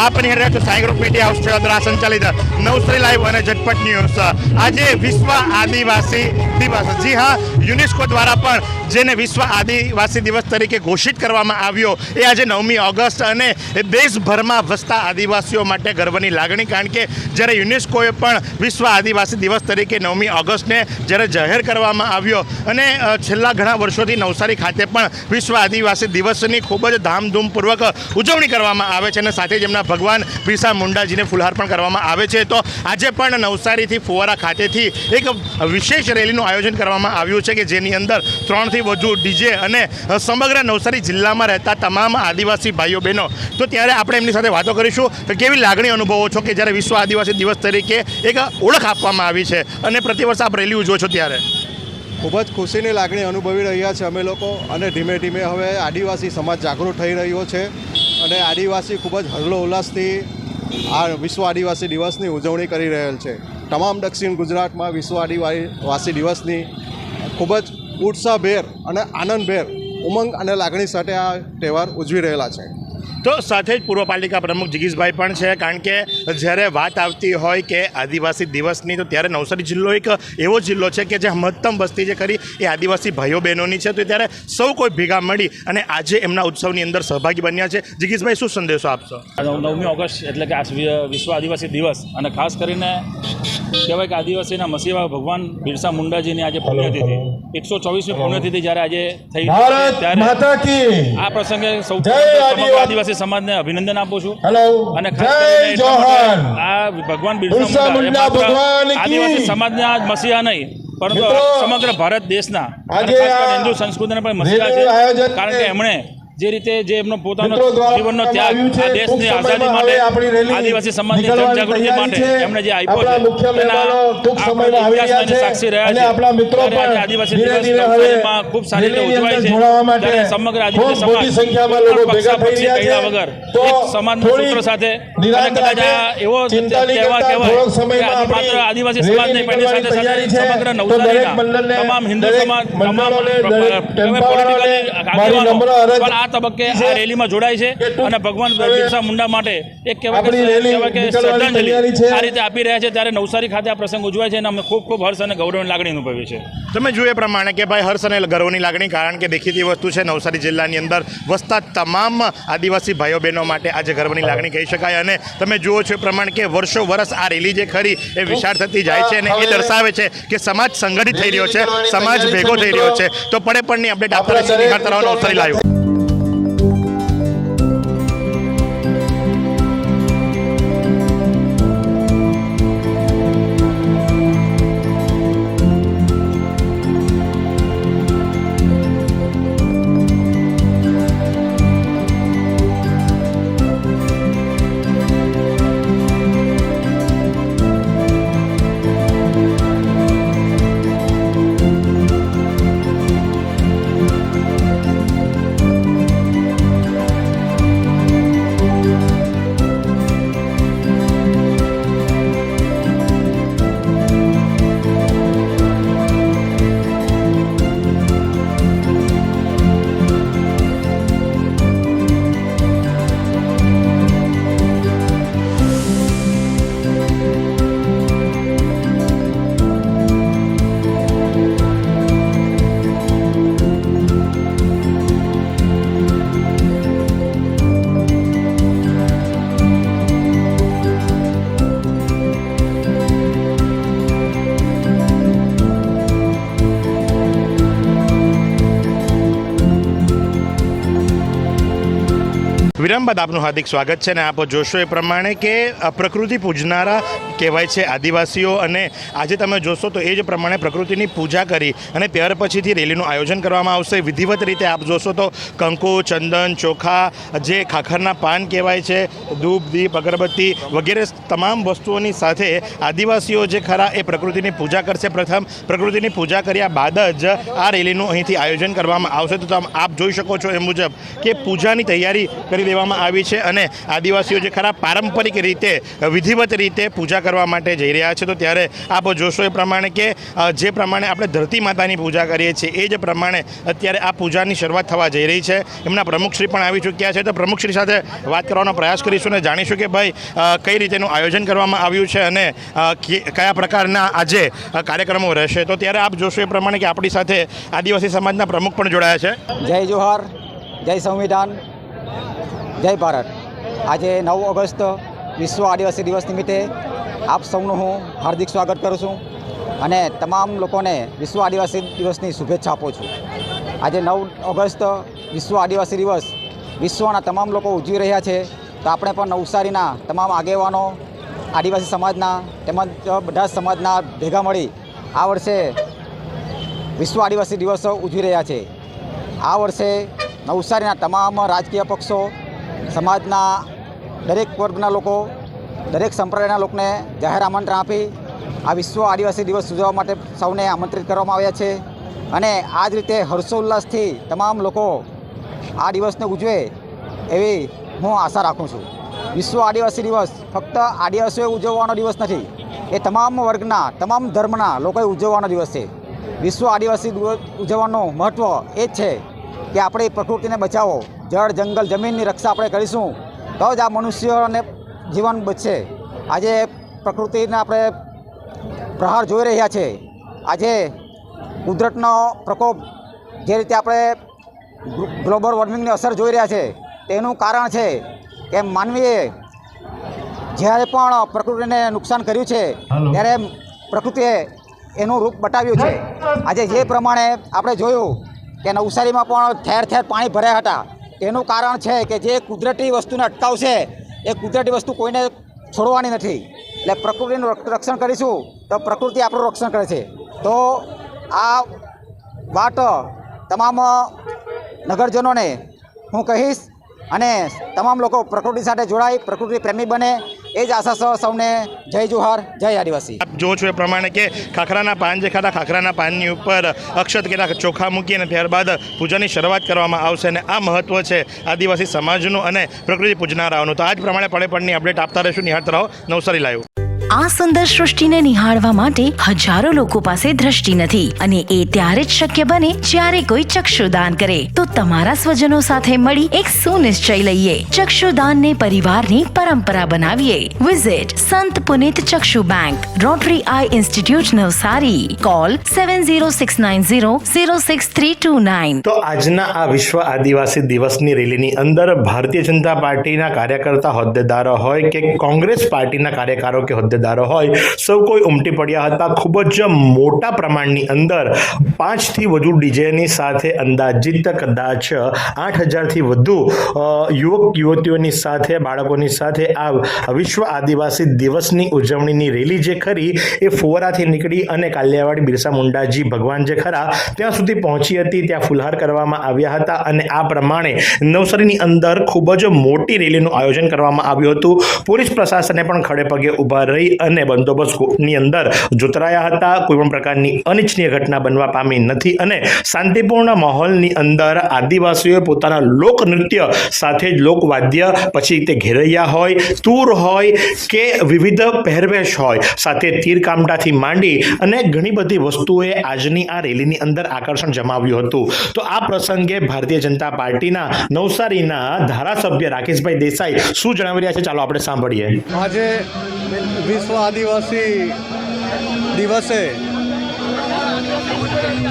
આપ નિહાળી રહ્યા સાઈ મીડિયા હાઉસ દ્વારા સંચાલિત નવશ્રી લાઈવ અને ઝટપટ ન્યૂઝ. આજે વિશ્વ આદિવાસી દિવસ. જી હા, યુનેસ્કો દ્વારા પણ જેને વિશ્વ આદિવાસી દિવસ તરીકે ઘોષિત કરવામાં આવ્યો, એ આજે નવમી ઓગસ્ટ અને દેશભરમાં વસતા આદિવાસીઓ માટે ગર્વની લાગણી, કારણ કે જ્યારે યુનેસ્કોએ પણ વિશ્વ આદિવાસી દિવસ તરીકે નવમી ઓગસ્ટને જ્યારે જાહેર કરવામાં આવ્યો અને છેલ્લા ઘણા વર્ષોથી નવસારી ખાતે પણ વિશ્વ આદિવાસી દિવસની ખૂબ જ ધામધૂમપૂર્વક ઉજવણી કરવામાં આવે છે અને સાથે જ એમના ભગવાન બિરસા મુંડાજીને ફુલહાર પણ કરવામાં આવે છે. તો આજે પણ નવસારીથી ફુવારા ખાતેથી એક વિશેષ રેલીનું આયોજન કરવામાં આવ્યું છે કે જેની અંદર ત્રણથી વધુ ડીજે અને સમગ્ર નવસારી જિલ્લામાં રહેતા તમામ આદિવાસી ભાઈઓ બહેનો. તો ત્યારે આપણે એમની સાથે વાતો કરીશું કે કેવી લાગણી અનુભવો છો કે જ્યારે વિશ્વ આદિવાસી દિવસ તરીકે એક ઓળખ આપવામાં આવી છે અને પ્રતિવર્ષ આપ રેલી ઉજવો છો ત્યારે? ખૂબ જ ખુશીની લાગણી અનુભવી રહ્યા છે અમે લોકો અને ધીમે ધીમે હવે આદિવાસી સમાજ જાગૃત થઈ રહ્યો છે. અને આદિવાસી ખૂબ જ હલ્લો ઉલ્લાસથી આ વિશ્વ આદિવાસી દિવસની ઉજવણી કરી રહેલ છે. તમામ દક્ષિણ ગુજરાતમાં વિશ્વ આદિવાસી દિવસની ખૂબ જ ઉત્સાહભેર અને આનંદભેર ઉમંગ અને લાગણી સાથે આ તહેવાર ઉજવી રહેલા છે. તો સાથે જ પૂર્વ પાલિકા પ્રમુખ જગીશભાઈ પણ છે કારણ કે જ્યારે વાત આવતી હોય કે આદિવાસી દિવસની તો ત્યારે નવસારી જિલ્લો એક એવો જિલ્લો છે કે જે મહત્તમ વસ્તી જે ખરી એ આદિવાસી ભાઈઓ બહેનોની છે. તો ત્યારે સૌ કોઈ ભેગા મળી અને આજે એમના ઉત્સવની અંદર સહભાગી બન્યા છે. જગીશભાઈ શું સંદેશો આપશો? નવમી ઓગસ્ટ એટલે કે આ વિશ્વ આદિવાસી દિવસ અને ખાસ કરીને કહેવાય કે આદિવાસીના મસીવા ભગવાન બિરસા મુંડાજીની આજે પુણ્યતિથિ. એકસો ચોવીસમી પુણ્યતિથિ જ્યારે આજે થઈ ત્યારે આ પ્રસંગે સૌથી આદિવાસી. આદિવાસી સમાજને અભિનંદન આપું છું. હેલો અને આ ભગવાન બિરસા મુંડા. આદિવાસી સમાજને જ મસીહા નહીં પરંતુ સમગ્ર ભારત દેશના આજે હિન્દુ સંસ્કૃતિને પણ મસીહા છે કારણ કે એમણે જે રીતે જે એમનો પોતાનો જીવનનો ત્યાગ આ દેશની આઝાદી માટે આદિવાસી સમાજની જનજાગૃતિ માટે એમણે જે આપ્યો છે મુખ્ય તેના ટૂંક સમયમાં આવી રહ્યા છે. સાક્ષી રહ્યા છે આપણા મિત્રો ત્યારે પણ આદિવાસી ધીરે દિવસ ધીરે હવે નવસારીમાં ખૂબ સારી રીતે ઉજવાય છે ત્યારે સમગ્ર આદિવાસી સમાજ સંખ્યામાં લોકો ભેગા થઈ પક્ષાપક્ષી રહ્યા છે. વગર એક સમાજના સૂત્ર સાથે અને કદાચ એવો તહેવાર કહેવાય માત્ર આદિવાસી સમાજ નહીં પણ સાથે સાથે સમગ્ર નવસારીના તમામ હિન્દુ સમાજ તમામ પોલિટિકલ મારી આગેવાનો નમ્ર અરજ પણ આ તબક્કે આ રેલીમાં જોડાય છે અને ભગવાન બિરસા મુંડા માટે એક કહેવાય કે. શ્રદ્ધાંજલિ આ રીતે આપી રહ્યા છે ત્યારે નવસારી ખાતે આ પ્રસંગ ઉજવાય છે અને અમે ખૂબ ખૂબ હર્ષ અને ગૌરવની લાગણી અનુભવી છે તમે જોયું એ પ્રમાણે કે ભાઈ હર્ષ અને ગર્વની લાગણી કારણ કે દેખીતી વસ્તુ છે નવસારી જિલ્લાની અંદર વસતા તમામ આદિવાસી ભાઈઓ બહેનો માટે આજે ગર્વની લાગણી કહી શકાય અને તમે જુઓ છો એ પ્રમાણે કે વર્ષો વર્ષ આ રેલી જે ખરી એ વિશાળ થતી જાય છે અને એ દર્શાવે છે કે સમાજ સંગઠિત થઈ રહ્યો છે સમાજ ભેગો થઈ રહ્યો છે. તો પડે પડની અપડેટ આપતા રહીશું નિહાળતા લાઈવ વિરામ આપનું હાર્દિક સ્વાગત છે અને આપ જોશો એ પ્રમાણે કે પ્રકૃતિ પૂજનારા કહેવાય છે આદિવાસીઓ અને આજે તમે જોશો તો એ જ પ્રમાણે પ્રકૃતિની પૂજા કરી અને ત્યાર પછીથી રેલીનું આયોજન કરવામાં આવશે. વિધિવત રીતે આપ જોશો તો કંકુ, ચંદન, ચોખા, જે ખાખરના પાન કહેવાય છે, ધૂપ, દીપ, અગરબત્તી વગેરે તમામ વસ્તુઓની સાથે આદિવાસીઓ જે ખરા એ પ્રકૃતિની પૂજા કરશે. પ્રથમ, પ્રકૃતિની પૂજા કર્યા બાદ જ આ રેલીનું અહીંથી આયોજન કરવામાં આવશે. તો આપ જોઈ શકો છો એ મુજબ કે પૂજાની તૈયારી કરી દેવામાં આવી છે અને આદિવાસીઓ જે ખરા પારંપરિક રીતે, વિધિવત રીતે પૂજા કરવા માટે જઈ રહ્યા છે, તો ત્યારે આપ જોશો એ પ્રમાણે કે જે પ્રમાણે આપણે ધરતી માતાની પૂજા કરીએ છીએ, એ જ પ્રમાણે અત્યારે આ પૂજાની શરૂઆત થવા જઈ રહી છે. એમના પ્રમુખશ્રી પણ આવી ચૂક્યા છે, તો પ્રમુખશ્રી સાથે વાત કરવાનો પ્રયાસ કરીશું અને જાણીશું કે ભાઈ કઈ રીતેનું આયોજન કરવામાં આવ્યું છે અને કયા પ્રકારના આજે કાર્યક્રમો રહેશે. તો ત્યારે આપ જોશો એ પ્રમાણે કે આપણી સાથે આદિવાસી સમાજના પ્રમુખ પણ જોડાયા છે. જય જોહાર, જય સંવિધાન. જય ભારત. આજે નવ ઓગસ્ટ, વિશ્વ આદિવાસી દિવસ નિમિત્તે આપ સૌનું હું હાર્દિક સ્વાગત કરું છું અને તમામ લોકોને વિશ્વ આદિવાસી દિવસની શુભેચ્છા આપું છું. આજે નવ ઓગસ્ટ, વિશ્વ આદિવાસી દિવસ, વિશ્વના તમામ લોકો ઉજવી રહ્યા છે. તો આપણે પણ નવસારીના તમામ આગેવાનો, આદિવાસી સમાજના, તેમજ બધા સમાજના ભેગા મળી આ વર્ષે વિશ્વ આદિવાસી દિવસ ઉજવી રહ્યા છે. આ વર્ષે નવસારીના તમામ રાજકીય પક્ષો સમાજના દરેક વર્ગના લોકો, દરેક સંપ્રદાયના લોકોને જાહેર આમંત્રણ આપી આ વિશ્વ આદિવાસી દિવસ ઉજવવા માટે સૌને આમંત્રિત કરવામાં આવ્યા છે. અને આ જ રીતે હર્ષોલ્લાસથી તમામ લોકો આ દિવસને ઉજવે એવી હું આશા રાખું છું. વિશ્વ આદિવાસી દિવસ ફક્ત આદિવાસીઓએ ઉજવવાનો દિવસ નથી, એ તમામ વર્ગના, તમામ ધર્મના લોકોએ ઉજવવાનો દિવસ છે. વિશ્વ આદિવાસી દિવસ ઉજવવાનું મહત્ત્વ એ જ છે કે આપણે પ્રકૃતિને બચાવો. જળ જંગલ જમીનની રક્ષા આપણે કરીશું. તો જ આ મનુષ્યોને જીવન બચશે. આજે પ્રકૃતિને આપણે પ્રહાર જોઈ રહ્યા છે. આજે કુદરતનો પ્રકોપ જે રીતે આપણે ગ્લોબલ વોર્મિંગની અસર જોઈ રહ્યા છે તેનું કારણ છે કે માનવીએ જ્યારે પણ પ્રકૃતિને નુકસાન કર્યું છે ત્યારે પ્રકૃતિએ એનું રૂપ બતાવ્યું છે. આજે જે પ્રમાણે આપણે જોયું કે નવસારીમાં પણ ઠેર ઠેર પાણી ભર્યા હતા. એનું કારણ છે કે જે કુદરતી વસ્તુને અટકાવશે, એ કુદરતી વસ્તુ કોઈને છોડવાની નથી. એટલે પ્રકૃતિનું રક્ષ- રક્ષણ કરીશું તો પ્રકૃતિ આપણું રક્ષણ કરે છે. તો આ વાત તમામ નગરજનોને હું કહીશ અને તમામ લોકો પ્રકૃતિ સાથે જોડાઈ, પ્રકૃતિ પ્રેમી બને એ જ આશા સૌ સૌને જય જોહાર, જય આદિવાસી. આપ જો છો એ પ્રમાણે કે ખાખરાના પાન જે ખાતા ખાખરાના પાનની ઉપર અક્ષત કેટલાક ચોખા મૂકી અને ત્યારબાદ પૂજાની શરૂઆત કરવામાં આવશે અને આ મહત્વ છે આદિવાસી સમાજનું અને પ્રકૃતિ પૂજનારાઓનું. તો આ જ પ્રમાણે પડે પડની અપડેટ આપતા રહીશું. નિહાળતા રહો. નવસારી લાઈવ. આ સુંદર સૃષ્ટિને નિહાળવા માટે હજારો લોકો પાસે દ્રષ્ટિ નથી અને એ ત્યારે જ શક્ય બને જ્યારે કોઈ ચક્ષુદાન કરે. તો તમારા સ્વજનો સાથે મળી એક સુનિશ્ચય લઈએ. ચક્ષુદાનને પરિવારની પરંપરા બનાવીએ. Visit Sant Punit Chakshu bank Rotary eye institute Navsari. Call seven zero six nine zero zero six three two nine તો આજના આ વિશ્વ આદિવાસી દિવસની રેલીની અંદર ભારતીય જનતા પાર્ટીના કાર્યકર્તા હોદ્દેદારો હોય કે કોંગ્રેસ પાર્ટીના કાર્યકરો કે હોદ્દેદારો હોય, સૌ કોઈ ઉમટી પડ્યા હતા. ખૂબ જ મોટા પ્રમાણની અંદર પાંચથી વધુ ડીજેની સાથે અંદાજિત કદાચ આઠ હજારથી વધુ યુવક, યુવતીઓની સાથે, બાળકોની સાથે આ વિશ્વ આદિવાસી દિવસની ઉજવણીની રેલી જે ખરી એ ફુવારાથી નીકળી અને કાલિયાવાડી બિરસા મુંડાજી ભગવાન જે ખરા, ત્યાં સુધી પહોંચી હતી. ત્યાં ફુલહાર કરવામાં આવ્યા હતા અને આ પ્રમાણે નવસારીની અંદર ખૂબ જ મોટી રેલીનું આયોજન કરવામાં આવ્યું હતું. પોલીસ પ્રશાસને પણ ખડે પગે ઊભા રહી અને બંદોબસ્તની અંદર જોતરાયા હતા. કોઈ પણ પ્રકારની અનિચ્છનીય ઘટના બનવા પામી નથી અને શાંતિપૂર્ણ માહોલની અંદર આદિવાસીઓએ પોતાના લોકનૃત્ય સાથે જ લોકવાદ્ય પછી તે ઘેરૈયા હોય, તૂર હોય કે વિવિધ પહેરવેશ હોય સાથે તીરકામટાથી માંડી અને ઘણી બધી વસ્તુઓએ આજની આ રેલીની અંદર આકર્ષણ જમાવ્યું હતું. તો આ પ્રસંગે ભારતીય જનતા પાર્ટીના નવસારીના ધારાસભ્ય રાકેશભાઈ દેસાઈ શું જણાવી રહ્યા છે? ચાલો આપણે સાંભળીએ. આજે વિશ્વ આદિવાસી દિવસે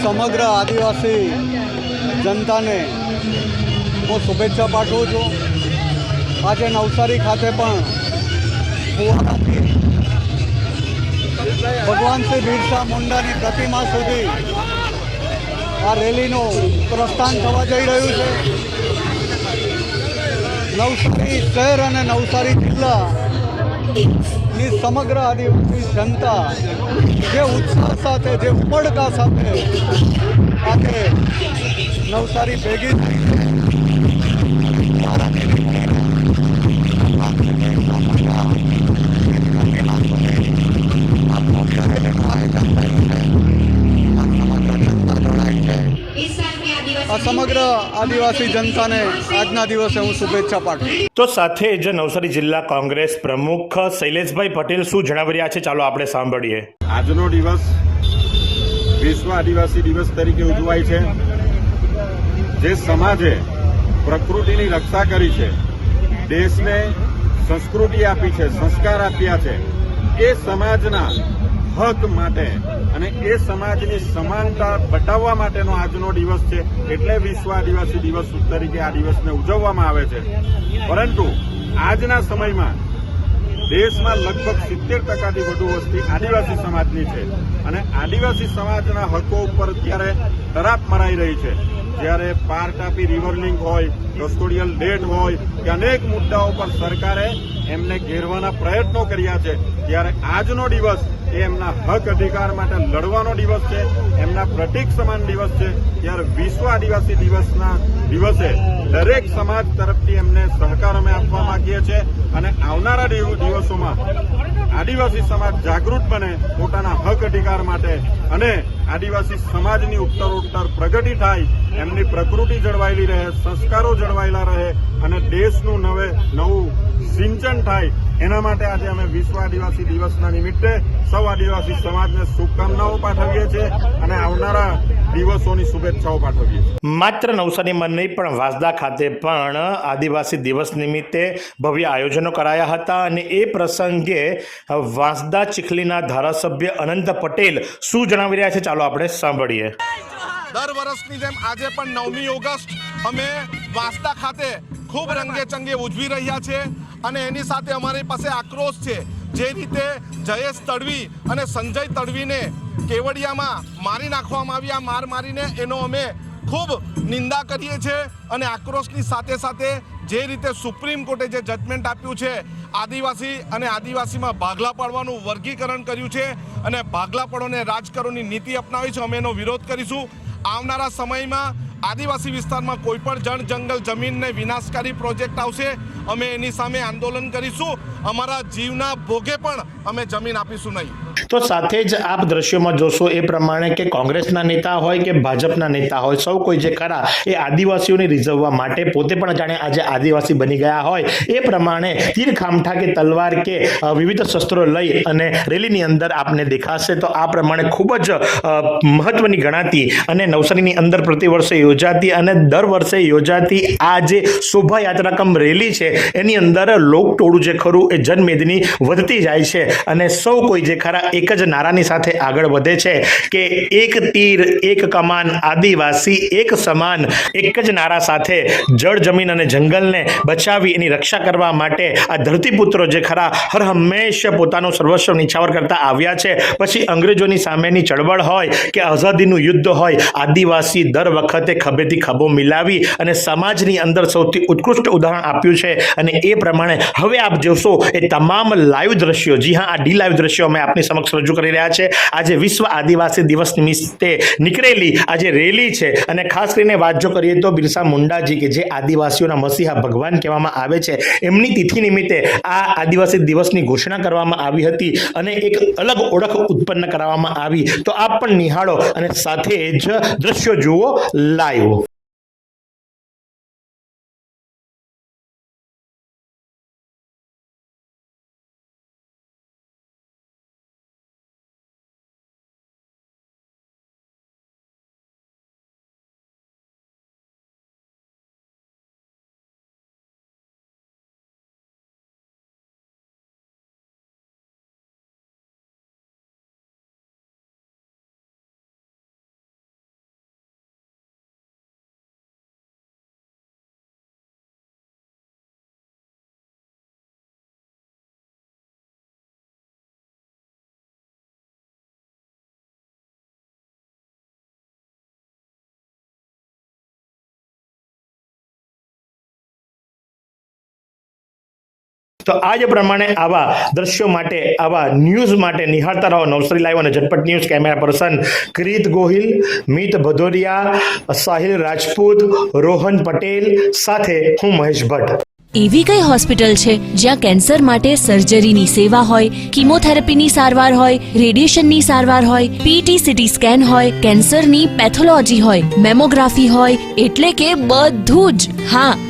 સમગ્ર આદિવાસી જનતાને હું શુભેચ્છા પાઠવું છું. આજે નવસારી ખાતે પણ ફુવારાથી ભગવાન શ્રી બિરસા મુંડાની પ્રતિમા સુધી આ રેલીનું પ્રસ્થાન થવા જઈ રહ્યું છે. નવસારી શહેર અને નવસારી જિલ્લા ની સમગ્ર આદિવાસી જનતા જે ઉત્સાહ સાથે જે ઉમળકા સાથે સાથે નવસારી ભેગી થઈ. સમગ્ર આદિવાસી જનતાને આજના દિવસે હું શુભેચ્છા પાઠવું તો સાથે જ નવસારી જિલ્લા કોંગ્રેસ પ્રમુખ શૈલેષભાઈ પટેલ શું જણાવી રહ્યા છે? ચાલો આપણે સાંભળીએ. આજનો દિવસ વિશ્વ આદિવાસી દિવસ તરીકે ઉજવાય છે. જે સમાજે પ્રકૃતિની રક્ષા કરી છે દેશને સંસ્કૃતિ આપી છે સંસ્કાર આપ્યા છે એ સમાજના હક માટે અને એ સમાજની સમાનતા બતાવવા માટેનો આજનો દિવસ છે. એટલે વિશ્વ આદિવાસી દિવસ તરીકે આ દિવસને ઉજવવામાં આવે છે. પરંતુ આજના સમયમાં દેશમાં લગભગ સિત્તેર ટકાથી વધુ વસ્તી આદિવાસી સમાજની છે. અને આદિવાસી સમાજના હકો ઉપર અત્યારે તરાપ મરાઈ રહી છે. જ્યારે પાર આપી રિવર્લિંગ હોય, કસ્ટોડિયલ ડેટ હોય કે અનેક મુદ્દાઓ પર સરકારે એમને ઘેરવાના પ્રયત્નો કર્યા છે. ત્યારે આજનો દિવસ એ એમના હક અધિકાર માટે લડવાનો દિવસ છે, એમના પ્રતિક સમાન દિવસ છે. ત્યારે વિશ્વ આદિવાસી દિવસના દિવસે દરેક સમાજ તરફથી એમને સહકાર અમે આપવા માંગીએ છીએ અને આવનારા દિવ- દિવસોમાં આદિવાસી સમાજ જાગૃત બને પોતાના હક અધિકાર માટે અને આદિવાસી સમાજની ઉત્તરોત્તર પ્રગતિ થાય એમની પ્રકૃતિ જળવાયેલી રહે, સંસ્કારો જળવાયેલા રહે અને દેશનું નવે, નવું સિંચન થાય એના માટે આજે અમે વિશ્વ આદિવાસી દિવસના નિમિત્તે સૌ આદિવાસી સમાજને શુભકામનાઓ પાઠવીએ છીએ અને આવનારા દિવસોની શુભેચ્છાઓ પાઠવીએ માત્ર નવસારીમાં નહીં, પણ વાંસદા ખાતે પણ આદિવાસી દિવસ નિમિત્તે ભવ્ય આયોજનો કરાયા હતા અને એ પ્રસંગે વાંસદા ચીખલીના ધારાસભ્ય અનંત પટેલ શું જણાવી રહ્યા છે ચાલો આપણે સાંભળીએ. દર વર્ષની જેમ આજે પણ નવમી ઓગસ્ટ અમે વાંસદા ખાતે ખૂબ રંગે ચંગે ઉજવી રહ્યા છે અને એની સાથે અમારી પાસે આક્રોશ છે. જે રીતે જયેશ તડવી અને સંજય તડવીને કેવડિયામાં મારી નાખવામાં આવ્યા, માર મારીને એનો અમે ખૂબ નિંદા કરીએ છીએ અને આક્રોશની સાથે સાથે જે રીતે સુપ્રીમ કોર્ટે જે જજમેન્ટ આપ્યું છે, આદિવાસી અને આદિવાસીમાં ભાગલા પાડવાનું વર્ગીકરણ કર્યું છે અને ભાગલા પાડોને રાજકારણની નીતિ અપનાવી છે, અમે એનો વિરોધ કરીશું. આવનારા સમયમાં આદિવાસી વિસ્તારમાં કોઈ પણ જણ જંગલ જમીનને વિનાશકારી પ્રોજેક્ટ આવશે, અમે એની સામે આંદોલન કરીશું. અમારા જીવના ભોગે પણ અમે જમીન આપીશું નહીં. તો સાથે જ આપ દ્રશ્યોમાં જોશો એ પ્રમાણે કે કોંગ્રેસના નેતા હોય કે ભાજપના નેતા હોય, સૌ કોઈ જે ખરા એ આદિવાસીઓને રીઝવવા માટે પોતે પણ જાણે આજે આદિવાસી બની ગયા હોય. એ પ્રમાણે તીર ખામઠા કે તલવાર કે વિવિધ શસ્ત્રો લઈ અને રેલીની અંદર આપને દેખાશે. તો આ પ્રમાણે ખૂબ જ મહત્વની ગણાતી અને નવસારીની અંદર પ્રતિ વર્ષે યોજાતી અને દર વર્ષે યોજાતી આ જે શોભાયાત્રા કમ રેલી છે, એની અંદર લોકટોળું જે ખરું એ જનમેદની વધતી જાય છે અને સૌ કોઈ જે ખરા એક જ નારાની સાથે આગળ વધે છે કે એક તીર, એક કમાન, આદિવાસી, એક સમાન, એક જ નારા સાથે જળ, જમીન અને જંગલને બચાવી એની રક્ષા કરવા માટે આ ધરતીપુત્રો જે ખરા હર હંમેશ પોતાનું સર્વસ્વ નિછાવર કરતા આવ્યા છે. પછી અંગ્રેજોની સામેની ચળવળ હોય કે આઝાદીનું યુદ્ધ હોય, આદિવાસી દર વખતે ખભેથી ખભો મિલાવી અને સમાજની અંદર સૌથી ઉત્કૃષ્ટ ઉદાહરણ આપ્યું છે અને એ પ્રમાણે હવે આપ જોશો એ તમામ લાઈવ દ્રશ્યો, જી હા, આ ડી લાઈવ દ્રશ્યો અમે આપની સમક્ષ રજૂ કરી રહ્યા છે. આજે વિશ્વ આદિવાસી દિવસ નિમિત્તે નીકળેલી આજે રેલી છે, અને ખાસ કરીને વાત જો કરીએ તો બિરસા મુંડાજી કે જે આદિવાસીઓના મસીહા ભગવાન કહેવામાં આવે છે, એમની તિથિ નિમિત્તે આ આદિવાસી દિવસની ઘોષણા કરવામાં આવી હતી અને એક અલગ ઓળખ ઉત્પન્ન કરવામાં આવી. તો આપ પણ નિહાળો અને સાથે જ દ્રશ્યો જુઓ લાઈવ તો આ પ્રમાણે આવા દ્રશ્યો માટે, આવા ન્યૂઝ માટે નિહાળતા રહો. નવસરી લાઈવ અને ઝટપટ news. Camera person Krit Gohil, Mit Bhadoriya, Sahil Rajput, Rohan Patel સાથે હું મહેશ ભટ્ટ. એવી કઈ હોસ્પિટલ છે જ્યાં કેન્સર માટે સર્જરીની સેવા હોય, કિમોથેરાપીની સારવાર હોય, રેડિયેશનની સારવાર હોય પીટી સીટી સ્કેન હોય, કેન્સરની પેથોલોજી હોય, મેમોગ્રાફી હોય, એટલે કે બધું જ. હા